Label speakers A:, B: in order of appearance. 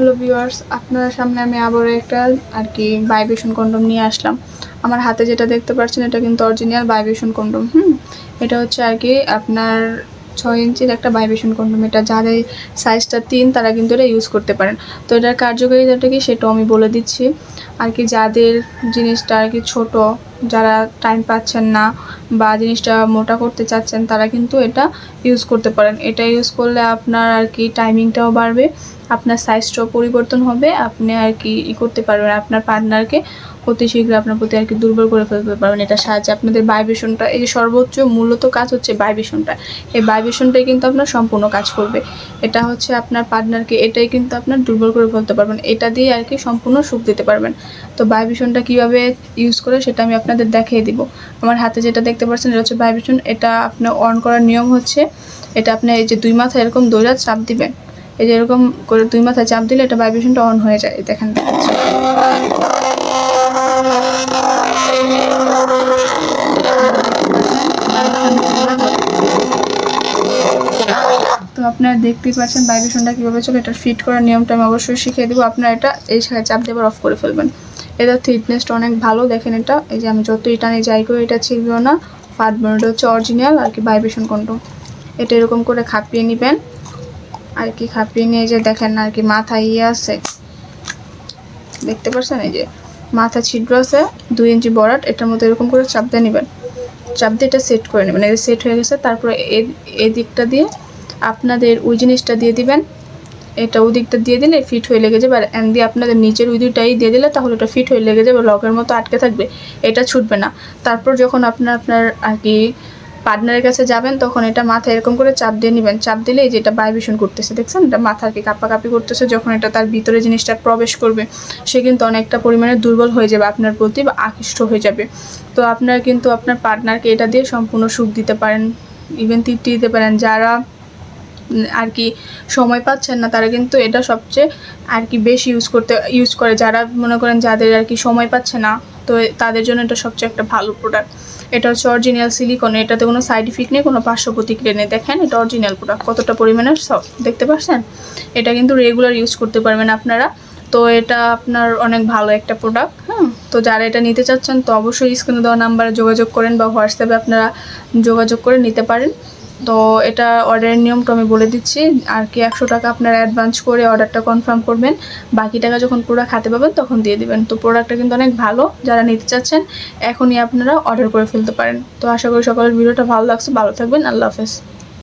A: Hello viewers আপনার সামনে আমি আবারও একটা আর কি ভাইব্রেশন কন্ডম নিয়ে আসলাম। আমার হাতে যেটা দেখতে পাচ্ছেন, এটা কিন্তু অরিজিনাল ভাইব্রেশন কন্ডম হুম? এটা হচ্ছে আর কি আপনার ছয় ইঞ্চির একটা ভাইব্রেশন কন্ডম এটা যাদের সাইজটা তিন, তারা কিন্তু এটা ইউজ করতে পারেন। তো এটার কার্যকারিতাটা কি সেটাও আমি বলে দিচ্ছি। আর কি যাদের জিনিসটা আর কি ছোট, যারা টাইম পাচ্ছেন না বা জিনিসটা মোটা করতে চাচ্ছেন, তারা কিন্তু এটা ইউজ করতে পারেন। এটা ইউজ করলে আপনার আর কি টাইমিংটাও বাড়বে। আপনার সাইজটাও পরিবর্তন হবে, আপনি আর কি ই করতে পারবেন, আপনার পার্টনারকে অতি শীঘ্র আপনার প্রতি আর কি দুর্বল করে ফেলতে পারবেন। এটা সাহায্যে আপনাদের ভাইব্রেশনটা এই যে সর্বোচ্চ মূলত কাজ হচ্ছে ভাইব্রেশনটা এই ভাইব্রেশনটাই কিন্তু আপনার সম্পূর্ণ কাজ করবে। এটা হচ্ছে আপনার পার্টনারকে এটাই কিন্তু আপনার দুর্বল করে ফেলতে পারবেন। এটা দিয়ে আর কি সম্পূর্ণ সুখ দিতে পারবেন। তো ভাইব্রেশনটা কীভাবে ইউজ করে সেটা আমি আপনাদের দেখিয়ে দিব। আমার হাতে যেটা দেখতে পাচ্ছেন, এটা হচ্ছে ভাইব্রেশন এটা আপনার অন করার নিয়ম হচ্ছে, এটা আপনি এই যে দুই মাথা এরকম দৈরা চাপ দিবেন। এই যে এরকম করে দুই মাথায় চাপ দিলে এটা ভাইব্রেশনটা অন হয়ে যায়, দেখেন। তো আপনারা দেখতেই পাচ্ছেন ভাইব্রেশনটা কীভাবে চলে, এটা ফিট করার নিয়মটা আমি অবশ্যই শিখিয়ে দেবো। আপনারা এটা এই জায়গায় চাপ দেবার অফ করে ফেলবেন। এটা থিকনেসটা অনেক ভালো, দেখেন এটা। এই যে আমি যতই টানে যাই করে, এটা ছিলবেও না। ফাটবে না। এটা হচ্ছে অরিজিনাল আর কি ভাইব্রেশন কন্ট্রোল এটা এরকম করে খাপিয়ে নেবেন। আর কি খাপিয়ে নিয়ে যে দেখেন আর কি মাথা ইয়ে আছে। দেখতে পাচ্ছেন এই যে মাথা ছিদ্র আছে, দুই ইঞ্চি বরাট, এটার মধ্যে এরকম করে চাপ দিয়ে নেবেন। চাপ দিয়ে এটা সেট করে নেবেন। এটা সেট হয়ে গেছে, তারপরে এই দিকটা দিয়ে আপনাদের ওই জিনিসটা দিয়ে দিবেন। এটা ওই দিকটা দিয়ে দিলে ফিট হয়ে লেগে যাবে। আর এন দিয়ে আপনাদের নিচের ওই দুইটাই দিয়ে দিলে তাহলে ওটা ফিট হয়ে লেগে যাবে লগের মতো আটকে থাকবে। এটা ছুটবে না। তারপর যখন আপনার আপনার আর কি পার্টনারের কাছে যাবেন, তখন এটা মাথায় এরকম করে চাপ দিয়ে নেবেন। চাপ দিলে এই যে এটা ভাইব্রেশন করতেছে, দেখছেন? এটা মাথা আর কি কাঁপাকাঁপি করতেছে, যখন এটা তার ভিতরে জিনিসটা প্রবেশ করবে, সে কিন্তু অনেকটা পরিমাণে দুর্বল হয়ে যাবে, আপনার প্রতি বা আকৃষ্ট হয়ে যাবে। তো আপনারা কিন্তু আপনার পার্টনারকে এটা দিয়ে সম্পূর্ণ সুখ দিতে পারেন ইভেন তৃপ্তি দিতে পারেন। যারা আর কি সময় পাচ্ছেন না, তারা কিন্তু এটা সবচেয়ে আর কি বেশি ইউজ করতে ইউজ করে। যারা মনে করেন যাদের আর কি সময় পাচ্ছে না, তো তাদের জন্য এটা সবচেয়ে একটা ভালো প্রোডাক্ট এটা হচ্ছে অরিজিনাল সিলিকন এটাতে কোনো সাইড ইফেক্ট নেই, কোনো পার্শ্ব প্রতিক্রিয়া নেই। দেখেন, এটা অরিজিনাল প্রোডাক্ট কতটা পরিমাণের সব, দেখতে পাচ্ছেন? এটা কিন্তু রেগুলার ইউজ করতে পারবেন আপনারা। তো এটা আপনার অনেক ভালো একটা প্রোডাক্ট হ্যাঁ তো যারা এটা নিতে চাচ্ছেন, তো অবশ্যই স্ক্রিনে দেওয়া নাম্বারে যোগাযোগ করেন বা হোয়াটসঅ্যাপে আপনারা যোগাযোগ করে নিতে পারেন। তো এটা অর্ডারের নিয়মটা আমি বলে দিচ্ছি। আর কি একশো টাকা আপনারা অ্যাডভান্স করে অর্ডারটা কনফার্ম করবেন। বাকি টাকা যখন প্রোডাক্ট হাতে পাবেন তখন দিয়ে দিবেন। তো প্রোডাক্টটা কিন্তু অনেক ভালো, যারা নিতে চাচ্ছেন, এখনই আপনারা অর্ডার করে ফেলতে পারেন। তো আশা করি সকলের ভিডিওটা ভালো লাগছে। ভালো থাকবেন। আল্লাহ হাফেজ।